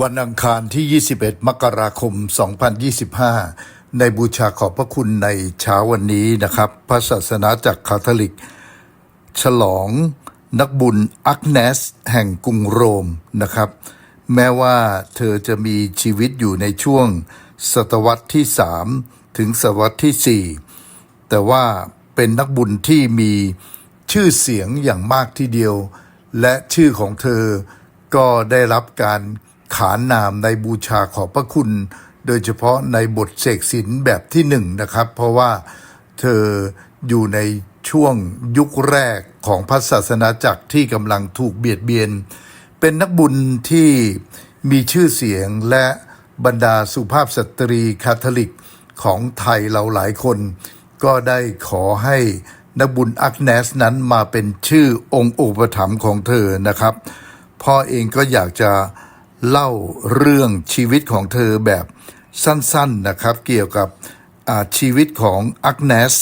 วันอังคารที่ 21 มกราคม 2025 ในบูชาขอบพระคุณในเช้าวันนี้นะครับ พระศาสนาจากคาทอลิก ฉลองนักบุญอักเนส แห่งกรุงโรมนะครับ แม้ว่าเธอจะมีชีวิตอยู่ในช่วง ศตวรรษที่ 3 ถึงศตวรรษที่ 4 แต่ว่าเป็นนักบุญที่มีชื่อเสียงอย่างมากทีเดียว และชื่อของเธอก็ได้รับการ ขานนามในบูชาขอบพระคุณ โดยเฉพาะในบทเสกสินแบบที่หนึ่งนะครับ เพราะว่าเธออยู่ในช่วงยุคแรกของพระศาสนาจักรที่กำลังถูกเบียดเบียน เป็นนักบุญที่มีชื่อเสียงและบรรดาสุภาพสตรีคาทอลิกของไทยเราหลายคน ก็ได้ขอให้นักบุญอักเนสนั้นมาเป็นชื่อองค์อุปถัมภ์ของเธอนะครับ พ่อเองก็อยากจะ เล่าเรื่องชีวิตของเธอแบบสั้นๆนะครับ เกี่ยวกับชีวิตของอักเนส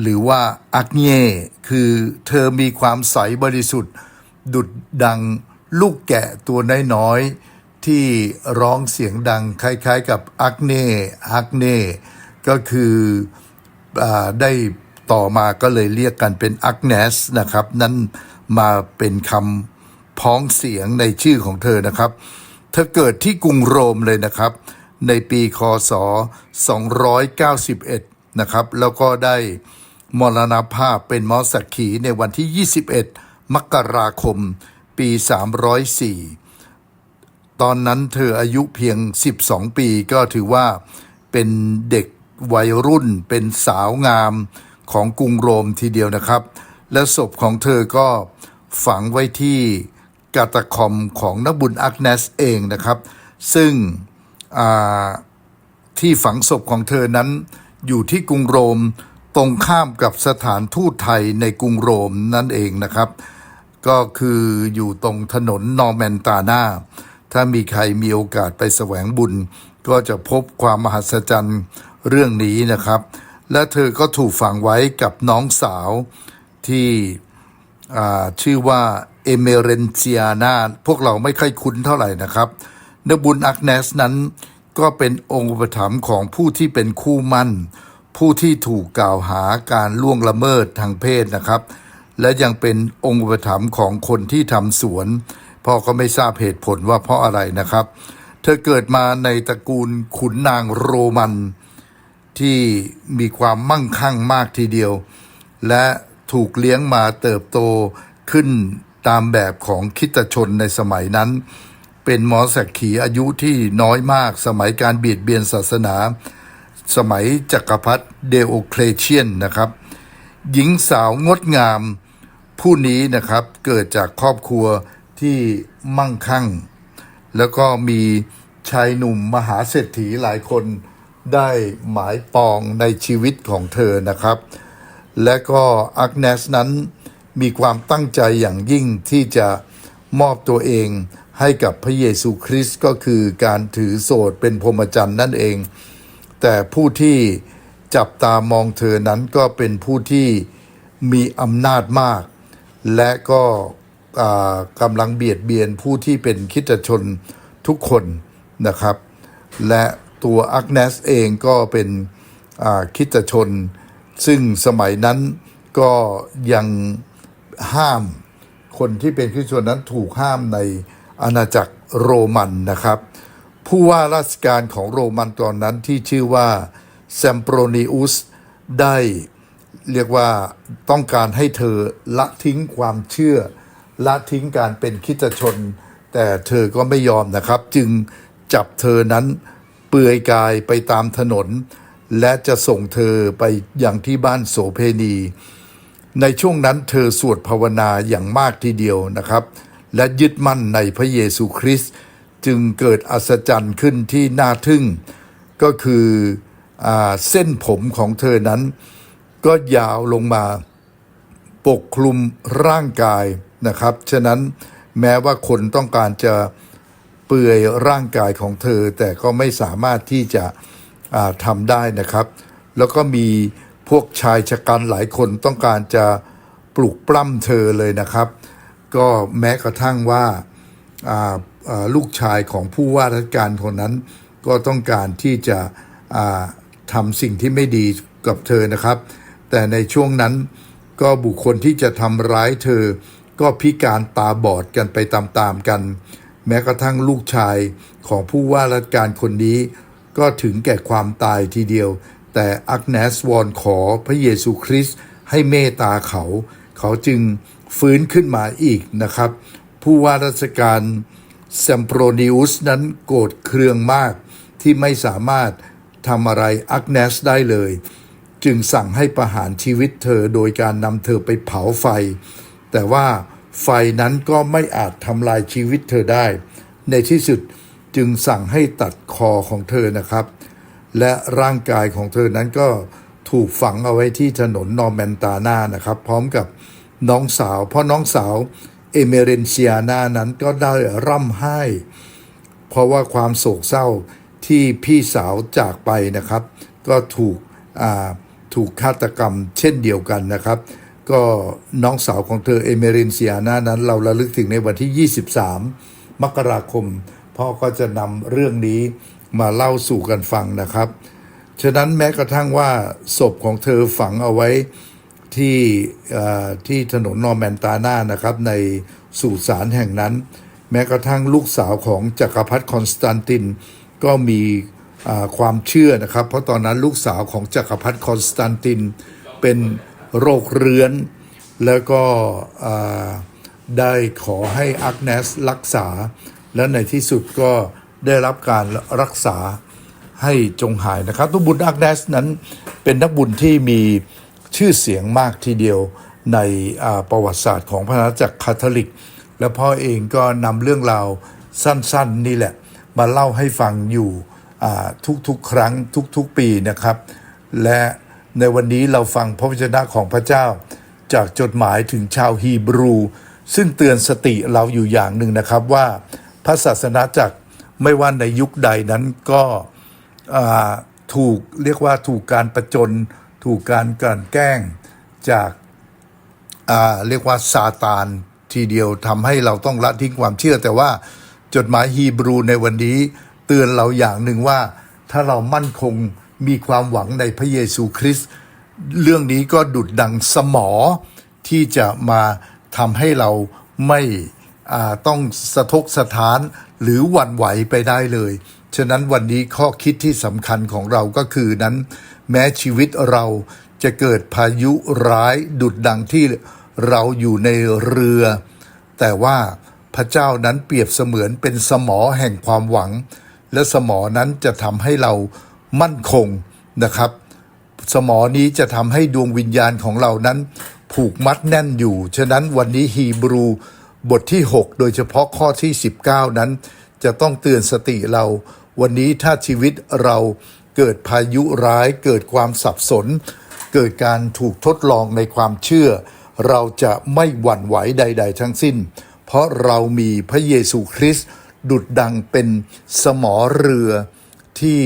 หรือว่าอักเน่คือเธอมีความใสบริสุทธิ์ ดุดดังลูกแกะตัวน้อยๆที่ร้องเสียงดังคล้ายๆกับอักเน่อักเน่ก็คืออได้ต่อมาก็เลยเรียกกันเป็นอักเนสนะครับ นั่นมาเป็นคำ พ้องเสียงในชื่อของเธอนะครับ เธอเกิดที่กรุงโรมเลยนะครับ ในปีคศ 291 นะครับ แล้วก็ได้มรณภาพเป็นมอสักขีในวันที่ 21 มกราคม ปี 304 ตอนนั้นเธออายุเพียง 12 ปีก็ถือว่าเป็นเด็กวัยรุ่นเป็นสาวงามของกรุงโรมทีเดียวนะครับ และศพของเธอก็ฝังไว้ที่ กาตาคอมของนักบุญอักเนสเองนะครับ ซึ่งที่ฝังศพของเธอนั้น อยู่ที่กรุงโรมตรงข้ามกับสถานทูตไทยในกรุงโรมนั่นเองนะครับ ก็คืออยู่ตรงถนนนอร์แมนตาน่าถ้ามีใครมีโอกาสไปแสวงบุญ ก็จะพบความมหัศจรรย์เรื่องนี้นะครับ และเธอก็ถูกฝังไว้กับน้องสาวที่ชื่อว่า เอเมเรนเซียนาพวกเราไม่ค่อยคุ้นเท่าไหร่นะครับนบุญอักเนสนั้นก็เป็นองค์อุปถัมภ์ของผู้ที่เป็นคู่มั่น ผู้ที่ถูกกล่าวหาการล่วงละเมิดทางเพศนะครับ และยังเป็นองค์อุปถัมภ์ของคนที่ทำสวนพ่อก็ไม่ทราบเหตุผลว่าเพราะอะไรนะครับ เธอเกิดมาในตระกูลขุนนางโรมันที่มีความมั่งคั่งมากทีเดียว และถูกเลี้ยงมาเติบโตขึ้น ตามแบบของคริดชนในสมัยนั้น เป็นหมอสักขีอายุที่น้อยมากสมัยการเบียดเบียนศาสนา สมัยจักรพรรดิเดโอเคลเชียนนะครับ หญิงสาวงดงามผู้นี้นะครับเกิดจากครอบครัวที่มั่งคั่ง แล้วก็มีชายหนุ่มมหาเศรษฐีหลายคนได้หมายปองในชีวิตของเธอนะครับ และก็อักเนสนั้น มีความตั้งใจอย่างยิ่งที่จะมอบตัวเองให้กับพระเยซูคริสต์ก็คือการถือโสดเป็นพรหมจรรย์นั่นเอง แต่ผู้ที่จับตามองเธอนั้นก็เป็นผู้ที่มีอำนาจมาก และก็กำลังเบียดเบียนผู้ที่เป็นคิดชนทุกคนนะครับ และตัวอักเนสเองก็เป็นคิดชน ซึ่งสมัยนั้นก็ยัง ห้ามคนที่เป็นคริสเตียนนั้นถูกห้ามในอาณาจักรโรมันนะครับ ผู้ว่าราชการของโรมันตอนนั้นที่ชื่อว่าแซมโปรนิอุสได้เรียกว่าต้องการให้เธอละทิ้งความเชื่อ ละทิ้งการเป็นคริสตชน แต่เธอก็ไม่ยอมนะครับ จึงจับเธอนั้นเปลือยกายไปตามถนน และจะส่งเธอไปอย่างที่บ้านโสเพณี ในช่วงนั้นเธอสวดภาวนาอย่างมากทีเดียวนะครับ และยึดมั่นในพระเยซูคริสต์จึงเกิดอัศจรรย์ขึ้นที่น่าทึ่ง ก็คืออเส้นผมของเธอนั้น ก็ยาวลงมาปกคลุมร่างกายนะครับ ฉะนั้นแม้ว่าคนต้องการจะเปลือยร่างกายของเธอ แต่ก็ไม่สามารถที่จะทำได้นะครับ แล้วก็มี พวกชายชะกันหลายคนต้องการจะปลุกปล้ำเธอเลยนะครับ ก็แม้กระทั่งว่าอ่าลูกชายของผู้ว่าราชการคนนั้น ก็ต้องการที่จะทำสิ่งที่ไม่ดีกับเธอนะครับ แต่ในช่วงนั้นก็บุคคลที่จะทำร้ายเธอ ก็พิการตาบอดกันไปตามๆกัน แม้กระทั่งลูกชายของผู้ว่าราชการคนนี้ ก็ถึงแก่ความตายทีเดียว แต่อักเนสวอนขอพระเยซูคริสต์ให้เมตตาเขา เขาจึงฟื้นขึ้นมาอีกนะครับ ผู้ว่าราชการแซมโปรนิอุสนั้นโกรธเคืองมากที่ไม่สามารถทำอะไรอักเนสได้เลย จึงสั่งให้ประหารชีวิตเธอโดยการนำเธอไปเผาไฟ แต่ว่าไฟนั้นก็ไม่อาจทำลายชีวิตเธอได้ ในที่สุดจึงสั่งให้ตัดคอของเธอนะครับ และร่างกายของเธอนั้นก็ถูกฝังเอาไว้ที่ถนนนอร์แมนตานานะครับ พร้อมกับน้องสาว เพราะน้องสาวเอเมเรนเซียนานั้นก็ได้ร่ำไห้ เพราะว่าความโศกเศร้าที่พี่สาวจากไปนะครับ ก็ถูกถูกฆาตกรรมเช่นเดียวกันนะครับ ก็น้องสาวของเธอเอเมรินเซียนานั้น เราระลึกถึงในวันที่ 23 มกราคมพ่อก็จะนำเรื่องนี้ มาเล่าสู่กันฟังนะครับ ฉะนั้นแม้กระทั่งว่าศพของเธอฝังเอาไว้ที่ที่ถนนนอร์แมนตานานะครับ ในสุสานแห่งนั้น แม้กระทั่งลูกสาวของจักรพรรดิคอนสแตนตินก็มีความเชื่อนะครับ เพราะตอนนั้นลูกสาวของจักรพรรดิคอนสแตนตินเป็นโรคเรื้อน แล้วก็ได้ขอให้อักเนสรักษา และในที่สุดก็ ได้รับการรักษาให้จงหายนะครับทุกบุญอักเนสนั้นเป็นนักบุญที่มีชื่อเสียงมากทีเดียวในประวัติศาสตร์ของพระนาจักรคาทอลิก และพ่อเองก็นำเรื่องราวสั้นๆนี่แหละ มาเล่าให้ฟังอยู่ทุกๆ ครั้งทุกๆปีนะครับ และในวันนี้เราฟังพระวจนะของพระเจ้า จากจดหมายถึงชาวฮีบรู ซึ่งเตือนสติเราอยู่อย่างหนึ่งนะครับว่าพระศาสนาจักร ไม่ว่าในยุคใดนั้นก็ถูกเรียกว่าถูกการประจน ถูกการกลั่นแกล้งจากาเรียกว่าซาตานทีเดียวทำให้เราต้องละทิ้งความเชื่อ แต่ว่าจดหมายฮีบรูในวันนี้เตือนเราอย่างหนึ่งว่า ถ้าเรามั่นคงมีความหวังในพระเยซูคริสต์เรื่องนี้ก็ดุดดังสมอที่จะมาทำให้เราไม่ต้องสะทกสะท้าน หรือหวั่นไหวไปได้เลย ฉะนั้นวันนี้ข้อคิดที่สำคัญของเราก็คือนั้น แม้ชีวิตเราจะเกิดพายุร้ายดุดดังที่เราอยู่ในเรือ แต่ว่าพระเจ้านั้นเปรียบเสมือนเป็นสมอแห่งความหวัง และสมอนั้นจะทำให้เรามั่นคงนะครับ สมอนี้จะทำให้ดวงวิญญาณของเรานั้น ผูกมัดแน่นอยู่ ฉะนั้นวันนี้ฮีบรู บทที่ 6 โดยเฉพาะข้อที่ 19 นั้น จะต้องเตือนสติเรา วันนี้ถ้าชีวิตเราเกิดพายุร้าย เกิดความสับสน เกิดการถูกทดลองในความเชื่อ เราจะไม่หวั่นไหวใด ๆ ทั้งสิ้น เพราะเรามีพระเยซูคริสต์ดุดดังเป็นสมอเรือที่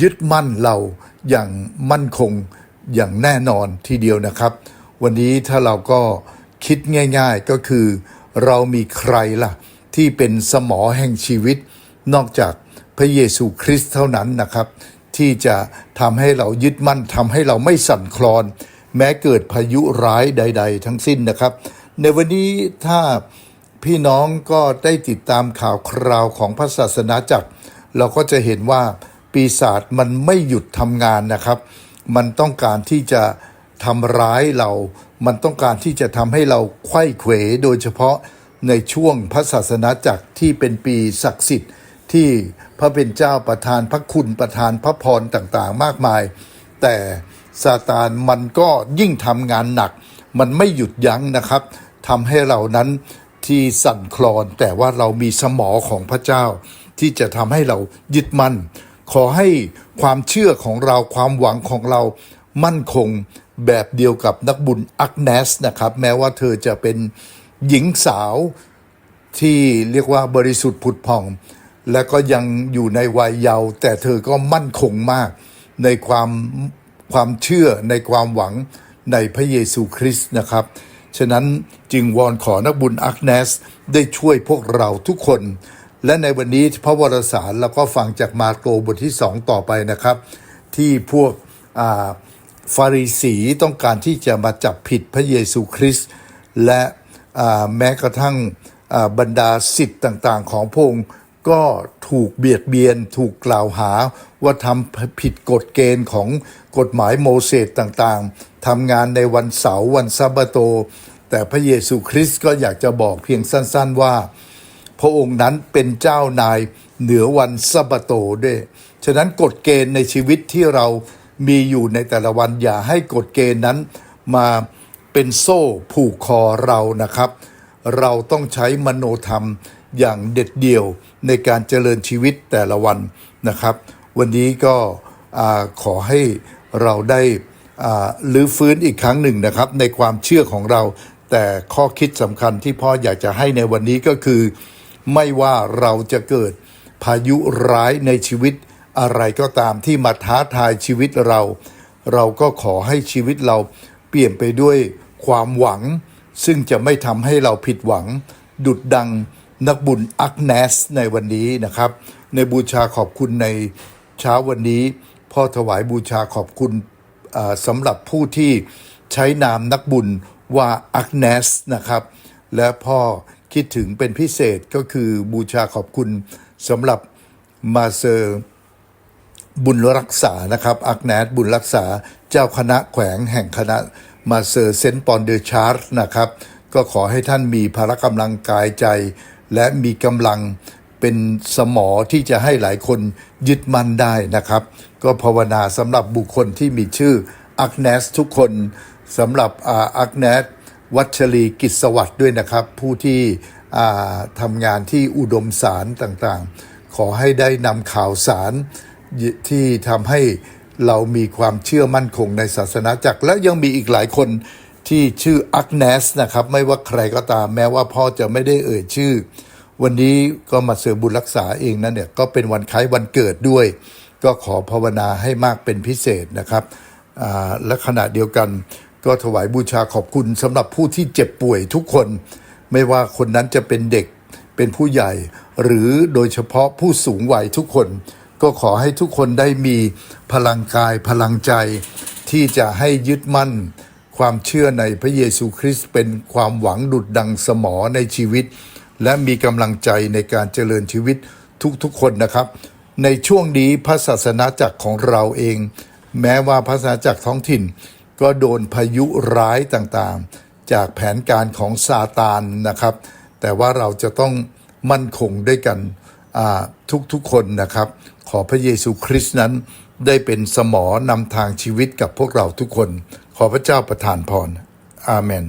ยึดมั่นเราอย่างมั่นคงอย่างแน่นอนทีเดียวนะครับ วันนี้ถ้าเราก็ คิดง่าย ๆก็คือ เรามีใครล่ะ ที่เป็นสมอแห่งชีวิต นอกจากพระเยซูคริสต์เท่านั้นนะครับ ที่จะทำให้เรายึดมั่นทำให้เราไม่สั่นคลอน แม้เกิดพายุร้ายใด ๆ ทั้งสิ้นนะครับ ในวันนี้ถ้าพี่น้องก็ได้ติดตามข่าวคราวของพระศาสนาจักร เราก็จะเห็นว่าปีศาจมันไม่หยุดทำงานนะครับ มันต้องการที่จะ ทำร้ายเรา มันต้องการที่จะทำให้เราไขว้เขวโดยเฉพาะในช่วงพระศาสนาจักรที่เป็นปีศักดิ์สิทธิ์ ที่พระเป็นเจ้าประทานพระคุณประทานพระพรต่างๆ มากมาย แต่ซาตานมันก็ยิ่งทำงานหนัก มันไม่หยุดยั้งนะครับทำให้เรานั้นที่สั่นคลอนแต่ว่าเรามีสมอของพระเจ้า ที่จะทำให้เรายึดมั่น ขอให้ความเชื่อของเราความหวังของเรามั่นคง แบบเดียวกับนักบุญอักเนสนะครับ แม้ว่าเธอจะเป็นหญิงสาวที่เรียกว่าบริสุทธิ์ผุดผ่อง และก็ยังอยู่ในวัยเยาว์แต่เธอก็มั่นคงมากในความความเชื่อในความหวังในพระเยซูคริสต์นะครับ ฉะนั้นจึงวอนขอนักบุญอักเนสได้ช่วยพวกเราทุกคน และในวันนี้พระวรสารเราก็ฟังจากมาโกบทที่สองต่อไปนะครับ ที่พวกอ่า ฟาริสีต้องการที่จะมาจับผิดพระเยซูคริสต์และแม้กระทั่งบรรดาสิทธิ์ต่างๆ ของพระองค์ก็ถูกเบียดเบียนถูกกล่าวหาว่าทำผิดกฎเกณฑ์ของกฎหมายโมเสสต่างๆทำงานในวันเสาร์วันซาบาโต แต่พระเยซูคริสต์ก็อยากจะบอกเพียงสั้นๆว่า พระองค์นั้นเป็นเจ้านายเหนือวันซาบาโตด้วย ฉะนั้นกฎเกณฑ์ในชีวิตที่เรา มีอยู่ในแต่ละวันอย่าให้กฎเกณฑ์นั้นมาเป็นโซ่ผูกคอเรานะครับ เราต้องใช้มโนธรรมอย่างเด็ดเดี่ยวในการเจริญชีวิตแต่ละวันนะครับ วันนี้ก็ขอให้เราได้ลื้อฟื้นอีกครั้งหนึ่งนะครับ ในความเชื่อของเรา แต่ข้อคิดสำคัญที่พ่ออยากจะให้ในวันนี้ก็คือ ไม่ว่าเราจะเกิดพายุร้ายในชีวิต อะไรก็ตามที่มาท้าทายชีวิตเรา เราก็ขอให้ชีวิตเราเปลี่ยนไปด้วยความหวัง ซึ่งจะไม่ทำให้เราผิดหวัง ดุดดังนักบุญอักเนสในวันนี้นะครับ ในบูชาขอบคุณในเช้าวันนี้ พ่อถวายบูชาขอบคุณสำหรับผู้ที่ใช้นามนักบุญว่าอักเนสนะครับ และพ่อคิดถึงเป็นพิเศษก็คือบูชาขอบคุณสำหรับมาเซอร์ บุญรักษานะครับ อักแนดบุญรักษาเจ้าคณะแขวงแห่งคณะมาเซอร์เซนต์ปอนเดอชาร์นะครับ ก็ขอให้ท่านมีพละกำลังกายใจ และมีกำลังเป็นสมอที่จะให้หลายคนยึดมั่นได้นะครับ ก็ภาวนาสำหรับบุคคลที่มีชื่ออักเนสทุกคนสำหรับอักเนสวัชรีกิจสวัสด์ด้วยนะครับ ผู้ที่ทำงานที่อุดมสารต่างๆ ขอให้ได้นำข่าวสาร ที่ทำให้เรามีความเชื่อมั่นคงในศาสนาจักร และยังมีอีกหลายคนที่ชื่ออักเนสนะครับ ไม่ว่าใครก็ตามแม้ว่าพ่อจะไม่ได้เอ่ยชื่อ วันนี้ก็มาเสริมบุญรักษาเองนั่นเนี่ยก็เป็นวันคล้ายวันเกิดด้วย ก็ขอภาวนาให้มากเป็นพิเศษนะครับและขณะเดียวกันก็ถวายบูชาขอบคุณสำหรับผู้ที่เจ็บป่วยทุกคน ไม่ว่าคนนั้นจะเป็นเด็กเป็นผู้ใหญ่ หรือโดยเฉพาะผู้สูงวัยทุกคน ก็ขอให้ทุกคนได้มีพลังกายพลังใจ ที่จะให้ยึดมั่น ความเชื่อในพระเยซูคริสต์เป็นความหวังดุดดังสมอในชีวิต และมีกำลังใจในการเจริญชีวิตทุกๆคนนะครับ ในช่วงนี้พระศาสนาจักรของเราเอง แม้ว่าพระศาสนาจักรท้องถิ่น ก็โดนพายุร้ายต่างๆ จากแผนการของซาตานนะครับ แต่ว่าเราจะต้องมั่นคงด้วยกันทุกๆคนนะครับ ขอพระเยซูคริสต์นั้น ได้เป็นสมอนำทางชีวิตกับพวกเราทุกคน ขอพระเจ้าประทานพร อาเมน